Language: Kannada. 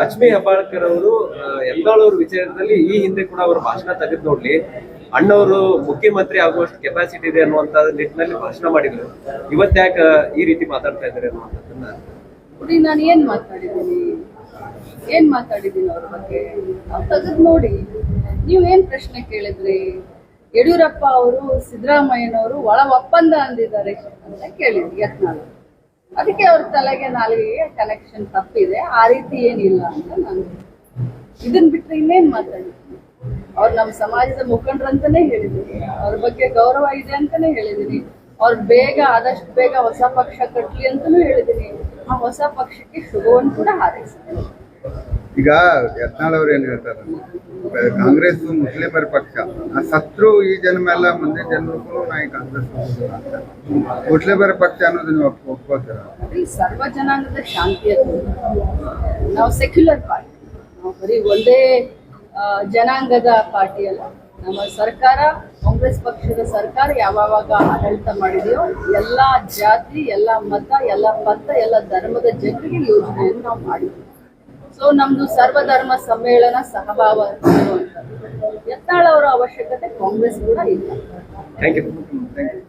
ಲಕ್ಷ್ಮೀ ಹೆಬ್ಬಾಳ್ಕರ್ ಅವರು ಯತ್ನಾಳ್ ವಿಚಾರದಲ್ಲಿ ಈ ಹಿಂದೆ ಕೂಡ ಅವರು ಭಾಷಣ ತೆಗೆದು ನೋಡ್ಲಿ. ಅಣ್ಣವರು ಮುಖ್ಯಮಂತ್ರಿ ಆಗುವಷ್ಟು ಕೆಪಾಸಿಟಿ ಇದೆ ಅನ್ನುವಂತ ನಿಟ್ಟಿನಲ್ಲಿ ಭಾಷಣ ಮಾಡಿದ್ರು. ಇವತ್ತ್ಯಾಕ ಯಾಕೆ ಈ ರೀತಿ ಮಾತಾಡ್ತಾ ಇದ್ದಾರೆ ಅನ್ನುವಂಥದ್ದನ್ನ ನಾನು ಏನ್ ಮಾತಾಡಿದ್ದೀನಿ? ಏನ್ ಮಾತಾಡಿದ್ದೀನಿ ಅವ್ರ ಬಗ್ಗೆ? ಅವ್ರು ತೆಗೆದು ನೋಡಿ. ನೀವ್ ಏನ್ ಪ್ರಶ್ನೆ ಕೇಳಿದ್ರಿ? ಯಡಿಯೂರಪ್ಪ ಅವರು ಸಿದ್ದರಾಮಯ್ಯನವರು ಒಳ ಒಪ್ಪಂದ ಅಂದಿದ್ದಾರೆ ಅಂತ ಕೇಳಿದ್ರಿ, ಯತ್ನಾಳ್ ಅದಕ್ಕೆ ಅವ್ರ ತಲೆಗೆ ನಾಲ್ಗೆಗೆ ಕಲೆಕ್ಷನ್ ತಪ್ಪಿದೆ. ಆ ರೀತಿ ಏನಿಲ್ಲ ಅಂತ ನಾನು ಇದನ್ ಬಿಟ್ರೆ ಇನ್ನೇನ್ ಮಾತಾಡಿದ್ದೀನಿ ಅವ್ರು ನಮ್ಮ ಸಮಾಜದ ಮುಖಂಡರಂತಾನೆ ಹೇಳಿದ್ದೀನಿ. ಅವ್ರ ಬಗ್ಗೆ ಗೌರವ ಇದೆ ಅಂತಾನೆ ಹೇಳಿದ್ದೀನಿ. ಅವ್ರು ಬೇಗ ಆದಷ್ಟು ಬೇಗ ಹೊಸ ಪಕ್ಷ ಕಟ್ಲಿ ಅಂತಾನೂ ಹೇಳಿದ್ದೀನಿ. ಆ ಹೊಸ ಪಕ್ಷಕ್ಕೆ ಶುಭವನ್ನು ಕೂಡ ಹಾರೈಸಿದ್ದೀನಿ. ಈಗ ಯತ್ನಾಳ್ ಅವ್ರು ಏನ್ ಹೇಳ್ತಾರೆ? ಕಾಂಗ್ರೆಸ್ ಮುಸ್ಲಿಮರ ಪಕ್ಷ. ಆ ಸತ್ರು ಈ ಜನ್ಮ ಎಲ್ಲ ಮುಂದಿನ ಜನ್ಮಕ್ಕೂ ನಾ ಈ ಕಾಂಗ್ರೆಸ್ ಮುಸ್ಲಿಮರ ಪಕ್ಷ ಅನ್ನೋದನ್ನ ಒಪ್ಕೋತೀರ? ಈ ಸರ್ವ ಜನಾಂಗದ ಶಾಂತಿಯ. ನಾವು ಸೆಕ್ಯುಲರ್ ಪಾರ್ಟಿ ಬರೀ ಒಂದೇ ಜನಾಂಗದ ಪಾರ್ಟಿ ಅಲ್ಲ. ನಮ್ಮ ಸರ್ಕಾರ, ಕಾಂಗ್ರೆಸ್ ಪಕ್ಷದ ಸರ್ಕಾರ ಯಾವಾಗ ಆಡಳಿತ ಮಾಡಿದೆಯೋ, ಎಲ್ಲಾ ಜಾತಿ, ಎಲ್ಲ ಮತ, ಎಲ್ಲ ಪಂಥ, ಎಲ್ಲ ಧರ್ಮದ ಜನರಿಗೆ ಯೋಜನೆಯನ್ನು ನಾವು ಮಾಡಿದ್ವಿ ಸೊ ನಮ್ದು ಸರ್ವಧರ್ಮ ಸಮ್ಮೇಳನ ಸಹಭಾವ ಎತ್ತಾಳವರ ಯತ್ನಾಳ್ ಅವರ ಅವಶ್ಯಕತೆ ಕಾಂಗ್ರೆಸ್ ಕೂಡ ಇಲ್ಲ. Thank you thank you